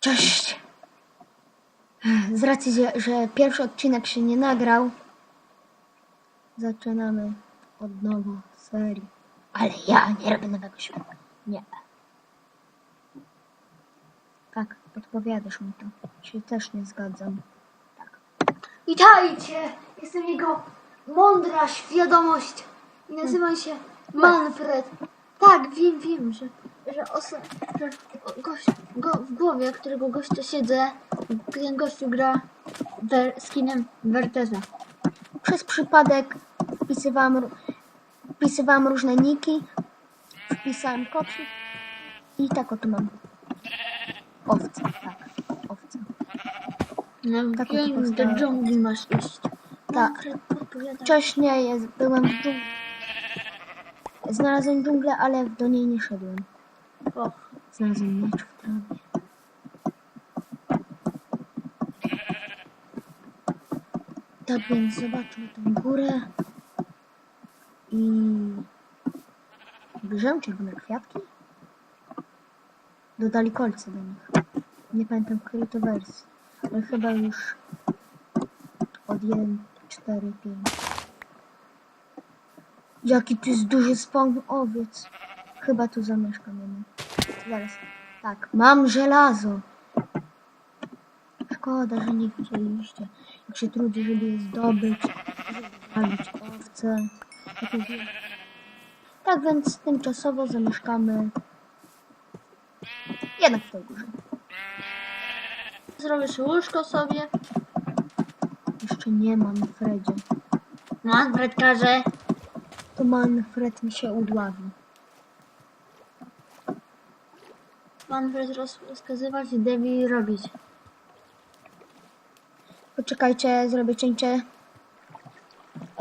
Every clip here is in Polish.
Cześć! Z racji, że, pierwszy odcinek się nie nagrał, zaczynamy od nowa serii. Ale ja nie robię nowego świata. Nie. Tak, podpowiadasz mi to. Się też nie zgadzam. Tak. Witajcie! Jestem jego mądra świadomość i nazywam się Manfred. Tak, wiem, wiem, że, że, oso- że gość, go, w głowie, którego gościa siedzę, ten gościu gra wer, skinem Werteza. Przez przypadek wpisywałam, wpisywałam różne niki, wpisałem koksik i tak oto mam. Owce, tak, owce. No, Tak, wiem, do dżungli masz iść. Tak. Wcześniej jest, byłem w dżungli. Znalazłem dżunglę, ale do niej nie szedłem. O, Znalazłem miecz w trawie. Tak więc zobaczmy tą górę i bierzemy czerwone kwiatki. Dodali kolce do nich. Nie pamiętam, w której to wersji, ale chyba już od 1, 4, 5. Jaki tu jest duży spawn owiec. Chyba tu zamieszkam jeden. Zaraz. Tak, mam żelazo. Szkoda, że nie widzieliście. Jak się trudzi, żeby je zdobyć, zabić owce. Tak więc tymczasowo zamieszkamy jednak w tej górze. zrobisz łóżko sobie. Jeszcze nie mam Fredzie. Manfred każe. To Manfred mi się udławi. Manfred roz, rozkazywać, Debbie robić. Poczekajcie, zrobię cięcie.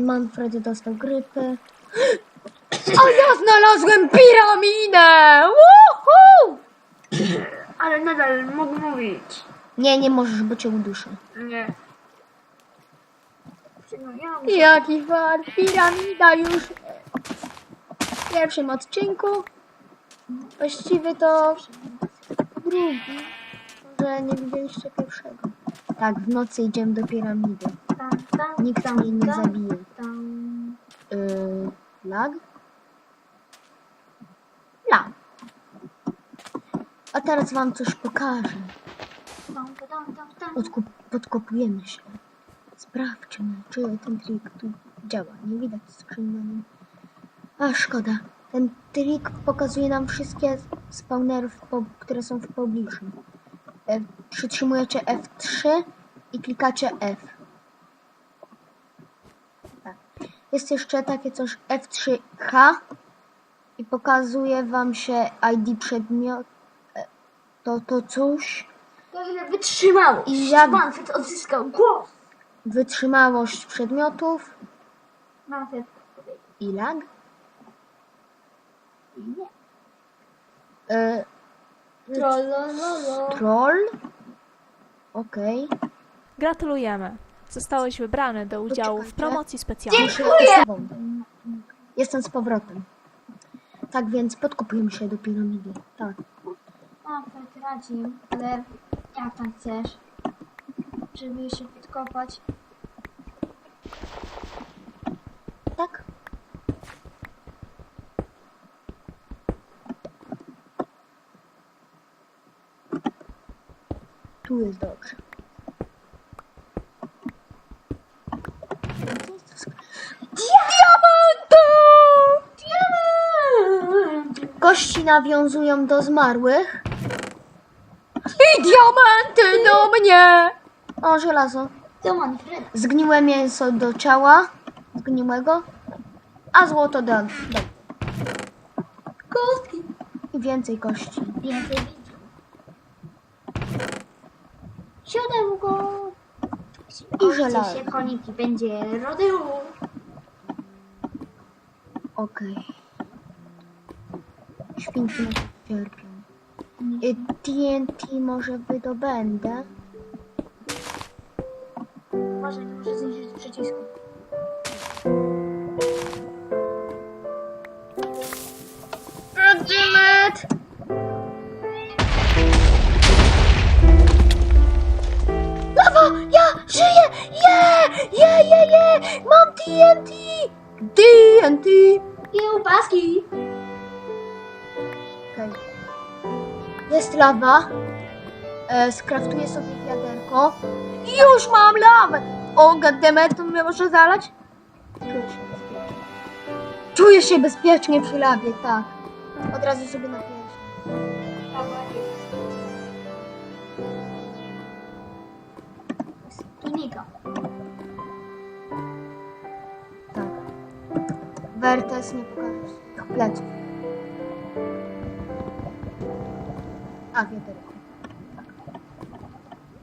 Manfred dostał grypy. A ja znalazłem piramidę! Woohoo! Ale nadal mógł mówić. Nie, nie możesz, bo cię uduszę. Nie. No, ja muszę... Jaki far, piramida już w pierwszym odcinku. Właściwie to drugi. Może nie widzieliście pierwszego. Tak, w nocy idziemy do piramidy. Tam, tam, Nikt tam, mnie nie tam, zabije. Yy, lag? Lag. A teraz wam coś pokażę. Odkup, podkopujemy się. Sprawdźmy, czy ten trik tu działa. Nie widać skrzyni na nim. A, szkoda. Ten trik pokazuje nam wszystkie spawnery, które są w pobliżu. E, przytrzymujecie F3 i klikacie F. Tak. Jest jeszcze takie coś F3H i pokazuje wam się ID przedmiot. e, To, to coś. To ile wytrzymało. I jak- Manfred odzyskał głos. Wytrzymałość przedmiotów Manfred i lag. I nie. E, Trollololo. troll. Okej. Gratulujemy. Zostałeś wybrany do udziału w Poczekajcie. promocji specjalnej. Dziękuję! Jestem z powrotem. Tak więc podkopujemy się do piramidy. Tak. Manfred radzi, ale jak tam chcesz, żeby się podkopać. Tu jest dobrze. Kości nawiązują do zmarłych. I diamenty do mnie! O, żelazo. Zgniłe mięso do ciała. Zgniłego. A złoto do... do. Kostki. I więcej kości. Więcej Siodełko. I żelazo. się koniki, będzie rodeo. Okej. Świnki na to cierpią. I TNT może wydobędę. Może nie muszę zniżyć przycisku. Żyję! Je! Je, je, je! Mam TNT! TNT! Kiełbaski! Okej. Jest lawa. E, skraftuję sobie wiaderko. Już mam lawę! O, goddammit, to mnie może zalać? Czuję się bezpiecznie. Czuję się bezpiecznie przy lawie, tak. Od razu sobie napiję. Tak. Wertes nie pokażesz tych pleców. A, wiaderko. Tak.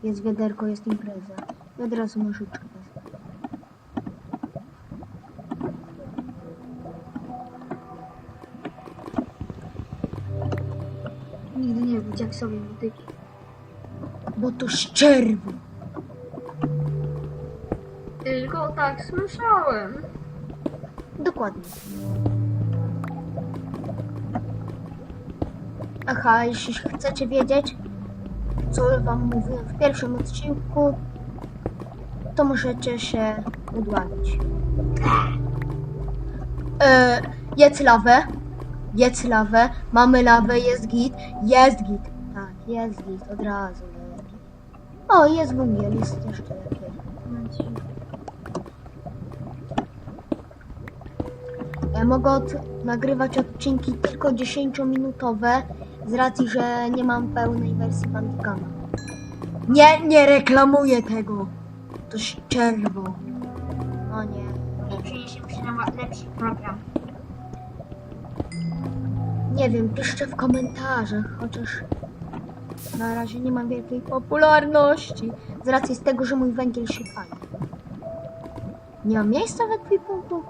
Jest wiaderko, jest impreza. I od razu nożyczkę wezmę. Nigdy nie być jak sobie motyki. Bo to szczerbo. Tylko tak słyszałem. Dokładnie. Aha, jeśli chcecie wiedzieć, co wam mówiłem w pierwszym odcinku, to możecie się udławić. E, jedz lawę. Jedz lawę. Mamy lawę, jest git. Jest git. Tak, jest git. Od razu. O, jest węgiel, jest jeszcze lepiej. Mogę od, nagrywać odcinki tylko 10-minutowe z racji, że nie mam pełnej wersji Bandicama. Nie, nie reklamuję tego. To szczerbo. O nie. Przyniesiemy się na lepszy program. Nie wiem, piszcie w komentarzach, chociaż na razie nie mam wielkiej popularności z racji z tego, że mój węgiel się pali. Nie ma miejsca w ekwipunku?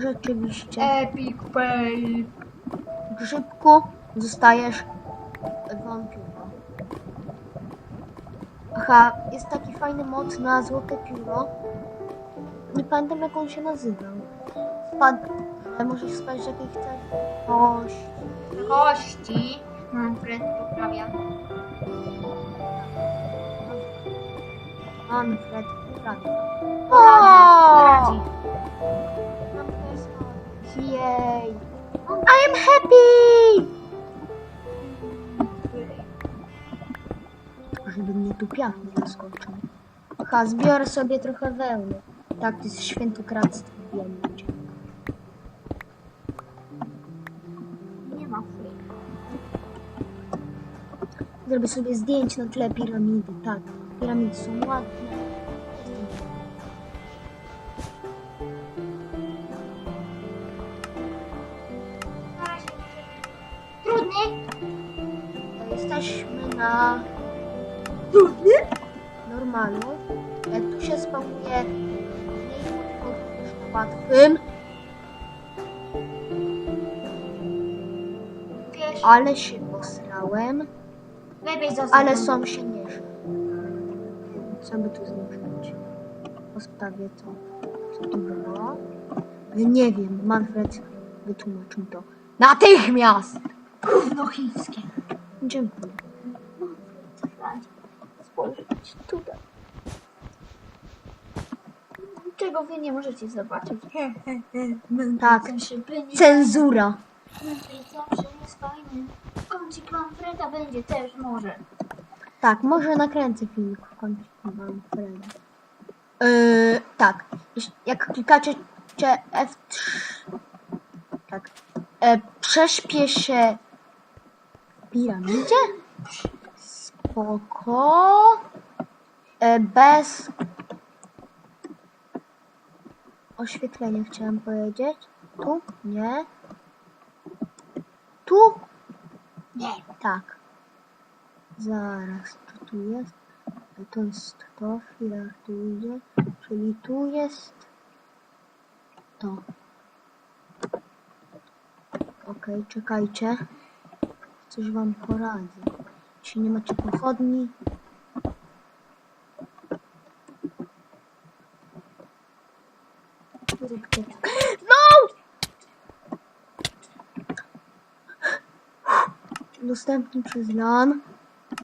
Rzeczywiście. Epic fail. Grzybku, zostajesz wampirą. Aha, jest taki fajny mod na złote pióro. Nie pamiętam jak on się nazywał. Wpadł, że możesz spać jakiej chcesz kość. Kości. Manfred poprawia. Manfred, prawie. Radzi. Jej! I am happy! Żeby mnie tu piach nie zaskoczył. Aha, zbiorę sobie trochę wełny. Tak, to jest świętokradztwo wielkie. Nie ma. Zrobię sobie zdjęcie na tle piramidy. Tak, piramidy są ładne. Na... Trudny? Normalu. Jak tu się spałuje mniej potworów niż na łatwym. Ale się posrałem. Ale są się mierzy. Co by tu zniszczyć? Postawię to. Co to było? Nie wiem, Manfred wytłumacz mi to. Natychmiast! Gówno chińskie. Dziękuję. Czego wy nie możecie zobaczyć? Tak. Będzie. Cenzura. Zawsze jest fajny. Kącik Manfreda będzie też może. Tak, może nakręcę filmik w końcu Manfreda. Yy, tak. Jak klikacie cze- F3. Tak. E, prześpię się w piramidzie? Spoko. E, bez oświetlenia chciałam powiedzieć. Tu? Nie. Tu? Nie. Tak. Zaraz, czy tu jest? To jest to, chwila, tu idzie. Czyli tu jest to. Okej, czekajcie. Coś wam poradzę. Jeśli nie macie pochodni. Zróbcie tak. No! Dostępny przez LAN.